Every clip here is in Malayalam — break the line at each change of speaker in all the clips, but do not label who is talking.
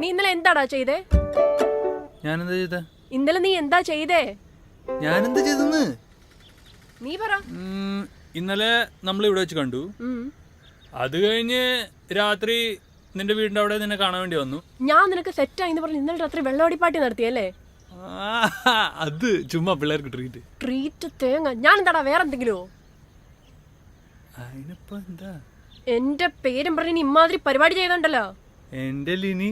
നീ ഇന്നലെ എന്താടാ ചെയ്തേ?
ഞാനെന്താ ചെയ്ത?
ഇന്നലെ നീ എന്താ ചെയ്തേ?
ഞാനെന്താ ചെയ്തെന്ന്?
നീ പറ.
ഇന്നലെ നമ്മൾ ഇവിടെ വെച്ച് കണ്ടു. അത് കഴിഞ്ഞ് രാത്രി നിന്റെ വീടിന്റെ അവിടെ നിന്നെ കാണാൻ വേണ്ടി വന്നു.
ഞാൻ നിനക്ക് സെറ്റ് സെറ്റായിന്ന് പറഞ്ഞു ഇന്നലെ രാത്രി വെള്ളോടി പാട്ടി നടത്തിയല്ലേ
അത് ചുമ്മാ പിള്ളേർക്ക് ട്രീറ്റ്
ട്രീറ്റ് തേങ്ങ. ഞാൻ എന്താടാ വേറെ എന്തെങ്കിലുമോ
അതിനിപ്പോ എന്താ?
എന്റെ പേരും പറഞ്ഞ് ഇമാതിരി പരിപാടി ചെയ്തോണ്ടല്ലോ.
എന്റെ ലിനി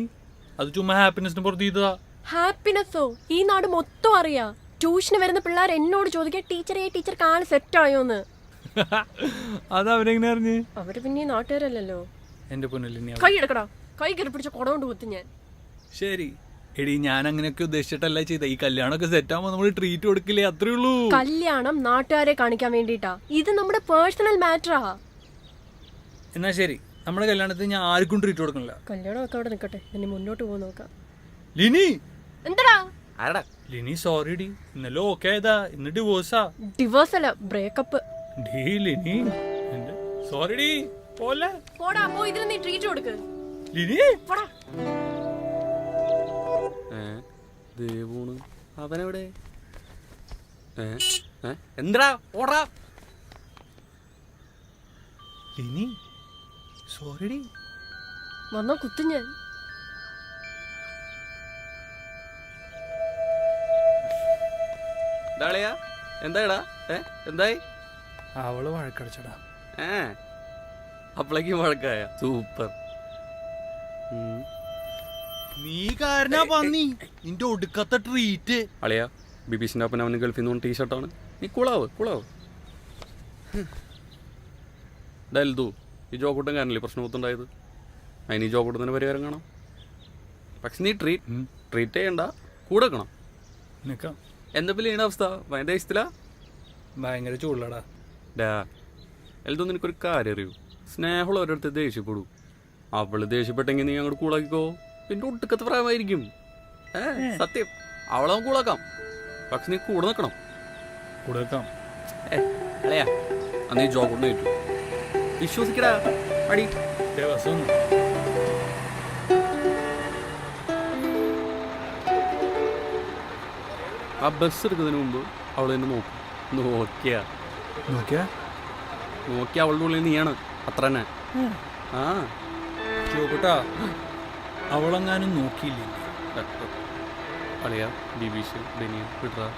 അത് ചുമ്മാ ഹാപ്പിനെസിന് പുറത്ത് ചെയ്തതാ
ഹാപ്പിനെസ്സോ ഈ നാട് മൊത്തം അറിയാ. ട്യൂഷന് വരുന്ന പിള്ളേർ എന്നോട് ചോദിക്കുക ടീച്ചറെ ടീച്ചർ കാണാൻ സെറ്റ് ആയോന്ന്.
അത് അവരെങ്ങനെ അറിഞ്ഞ്?
അവർ പിന്നെ ഈ നാട്ടുകാരല്ലല്ലോ.
എന്റെ പൊന്നലിനി
കൈ എടുക്കടാ. കൈ കയറി പിടിച്ച കുട കൊണ്ട് കുത്തി ഞാൻ.
ശരി. എടി ഞാൻ അങ്ങനെയൊക്കെ ഉദ്ദേശിച്ചിട്ടല്ല ചെയ്ത. ഈ കല്യാണമൊക്കെ സെറ്റ് ആവുമ്പോ നമ്മൾ ട്രീറ്റ് കൊടുക്കില്ലേ? അത്രേ ഉള്ളൂ.
കല്യാണം നാട്ടുകാരെ കാണിക്കാൻ വേണ്ടിട്ടാ ഇത് നമ്മുടെ പേഴ്സണൽ മാറ്ററാ
എന്നാ ശരി. നമ്മുടെ കല്യാണത്തിന് ഞാൻ ആർക്കും ട്രീറ്റ് കൊടുക്കണില്ല.
കല്യാണം ഒക്കെ അവിടെ നിൽക്കട്ടെ ഇനി മുന്നോട്ട് പോകാൻ നോക്കാം.
ലിനി!
എന്താടാ
ആരടാ?
ലിനി സോറി ഡി. ഇന്നലെ ഓക്കെ ആയതാ. ഇന്ന് ഡിവോഴ്സാ
ഡിവോഴ്സ് അല്ല ബ്രേക്കപ്പ്
ഡീ ലിനി. സോറി ഡി. പോലെ
പോടാ പോ. ഇതിന് നീ ട്രീറ്റ് കൊടുക്ക്.
ലിനി!
പോടാ.
ഏ? ദേവൂണ്. അവനെവിടെ? എവിടെ ഏ? എന്താ ഓടാ.
ലിനി സോറി ഡി
വന്നാ കുത്തു ഞാൻ
എന്തായടാ? ഏ? എന്തായി?
അവൾ വഴക്കടിച്ചടാ.
ഏ? അപ്പളേക്കും വഴക്കായ? സൂപ്പർ.
നീ കാരനാ പന്നി നിന്റെ ഒടുക്കത്തെ ട്രീറ്റ്.
അളിയാ ബിബീഷിന്റെ അപ്പൻ അവന് ഗൾഫിൽ നിന്ന് ടീഷർട്ടാണ്. നീ കുളാവ് കുളാവ്. ഡൽദു ഈ ജോക്കൂട്ടം കാരണം പ്രശ്നം മൊത്തമുണ്ടായത് അതിന് ഈ ജോക്കൂട്ടത്തിന് പരിഹാരം കാണാം. പക്ഷെ നീ ട്രീറ്റ് ട്രീറ്റ് ചെയ്യണ്ട കൂടെ വെക്കണം
നിക്കാം.
എന്താ പിള്ളീണ അവസ്ഥ? ഭയങ്കര ഇഷ്ടത്തിലാ?
ഭയങ്കര ചൂടാടാ
ഡാ എല്ലാം നിനക്കൊരു കാര്യം അറിയൂ. സ്നേഹമുള്ള ഒരിടത്ത് ദേഷ്യപ്പെടൂ. അവൾ ദേഷ്യപ്പെട്ടെങ്കിൽ നീ അങ്ങോട്ട് കൂളാക്കിക്കോ. പിന്നെ ഒട്ടുക്കത്തെ പ്രായമായിരിക്കും. ഏ സത്യം. അവളെ നമുക്ക് കൂളാക്കാം. പക്ഷെ നീ കൂടെ നിൽക്കണം
കൂടെ നിൽക്കാം
ഏ അന്ന് ഈ ജോബ് കൊണ്ട് കിട്ടും വിശ്വസിക്കടാ അടി
ദിവസം
ആ ബസ് എടുക്കുന്നതിന് മുമ്പ് അവൾ എന്നെ നോക്കും. നോക്കിയ.
നോക്കിയാ?
നോക്കി അവളുടെ ഉള്ളിൽ നീയാണ്. അത്ര തന്നെ. ആ.
ചോക്കട്ടാ അവളെങ്ങാനും നോക്കിയില്ലേ?
അളിയ ബിബീഷ് ബെനിയ വിട്ര.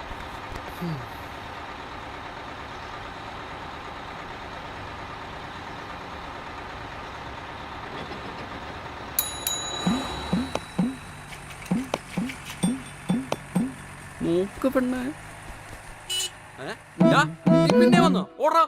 മൂക്ക് പെണ്ണ്. പിന്നെ വന്നോ? ഓടാ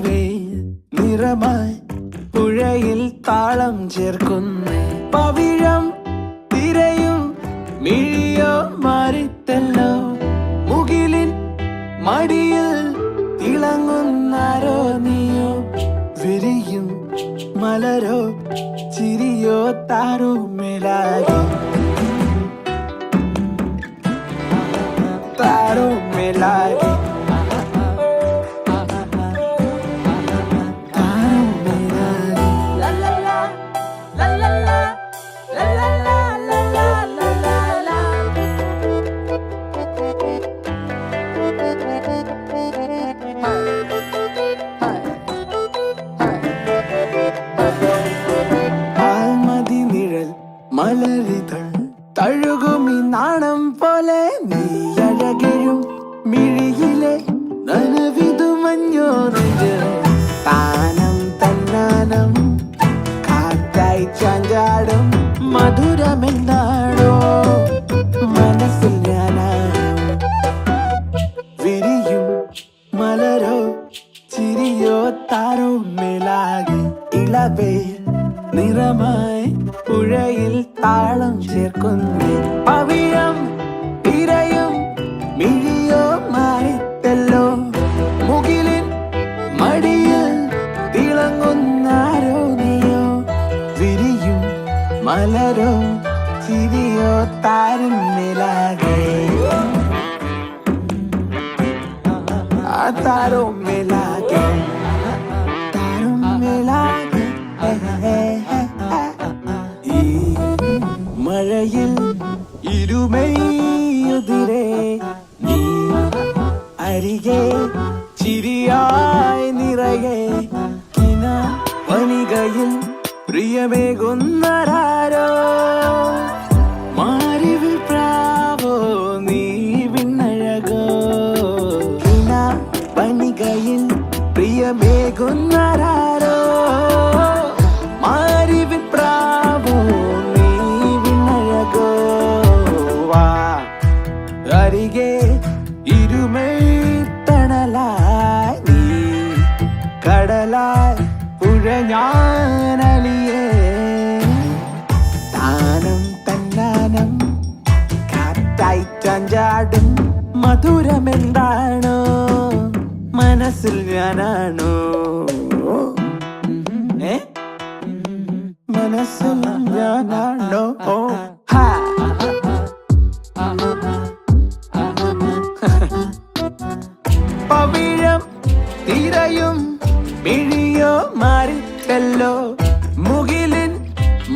ഇളവേ നിറമായി പുഴയിൽ താളം ചേർക്കുന്ന പവിഴം തിരയും മിഴിയോ മാറിത്തല്ലോ. മുകിലിൻ മടിയിൽ തിളങ്ങുന്നാരോ നീയോ വിരിയും മലരോ ചിരിയോ താരോ മേലാകെ അഴകിഴും മിഴിയിലെ നനവിതു മഞ്ഞോ നിജ താനം തന്നാനം കാറ്റായി ചാഞ്ചാടും മധുരമെന്നാണോ? ചിരിയോ താരോ നിറമായി പുഴയിൽ താളം ചേർക്കുന്നു. പവിഴം മലരോ ചിരിയോ താരുന്നിലാകെ ആ താരം മിലാകെ. താരം മിലാകെ. ഈ മഴയിൽ ഇരുമയുതിരെ പുഴഞ്ഞാനലിയേ താനം തന്നാനം കാറ്റായി ചാഞ്ചാടും മധുരമെന്താണോ? മനസ്സിൽ ഞാനാണോ? മനസ്സിൽ ഞാനാണോ? ഓ.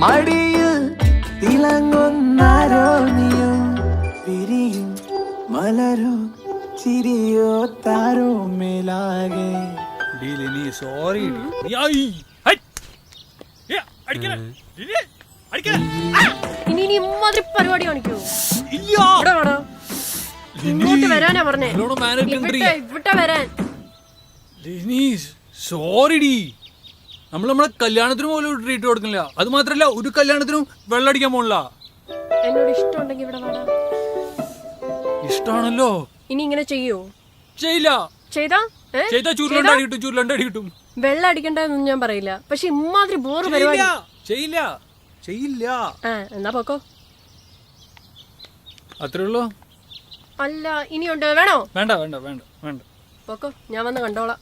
മടിയിൽ തിളങ്ങുന്നാരോ നീയോ വിരിയും മലരോ ചിരിയോ താരോ മേലാകെ
ലിനി സോറി
ഇനി ഇനി ഇമ്മാതിരി പരിപാടി കാണിക്കൂ. ഇങ്ങോട്ട് വരാനാ പറഞ്ഞേ. ഇവിടെ വരാൻ.
ലിനീസ് സോറി ഡി. നമ്മൾ നമ്മളെ കല്യാണത്തിന് പോലും ഒരു ട്രീറ്റ് കൊടുക്കുന്നില്ല. അത് മാത്രല്ല ഒരു കല്യാണത്തിനും വെള്ളം അടിക്കാൻ പോണില്ല.
എന്നോട് ഇഷ്ടമുണ്ടെങ്കിൽ ഇവിടെ വേണം
ഇഷ്ടാണല്ലോ.
ഇനി ഇങ്ങനെ ചെയ്യോ?
ചെയ്യില്ല.
ചെയ്താ? ഏ?
ചെയ്താ ചുരുളണ്ട അടി കിട്ടും ചുരുളണ്ട അടി കിട്ടും
വെള്ളം അടിക്കണ്ടെന്നൊന്നും ഞാൻ പറയില്ല. പക്ഷെ ഇമ്മാതിരി ബോറ് പരിപാടി.
ചെയ്യില്ല ചെയ്യില്ല. ചെയ്യില്ല.
ആ എന്നാ പോക്കോ.
അത്രേ ഉള്ളൂ?
അല്ല ഇനിയുണ്ട്. വേണോ?
വേണ്ട വേണ്ട വേണ്ട വേണ്ട.
പോക്കോ. ഞാൻ വന്ന് കണ്ടോളാം.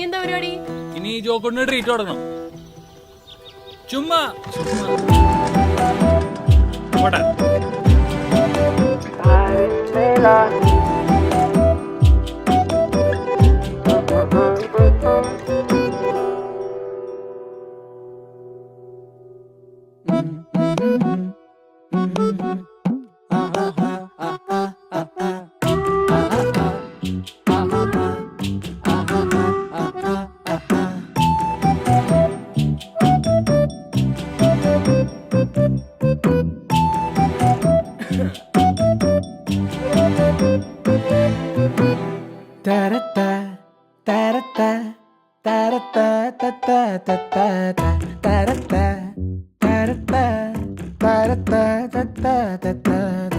ഇനി എന്താ പരിപാടി?
ഇനി ഈ ജോക്കോട്ടിന് ട്രീറ്റ് കൊടുക്കണം ചുമ്മാ. ചുമ്മാ.
da da da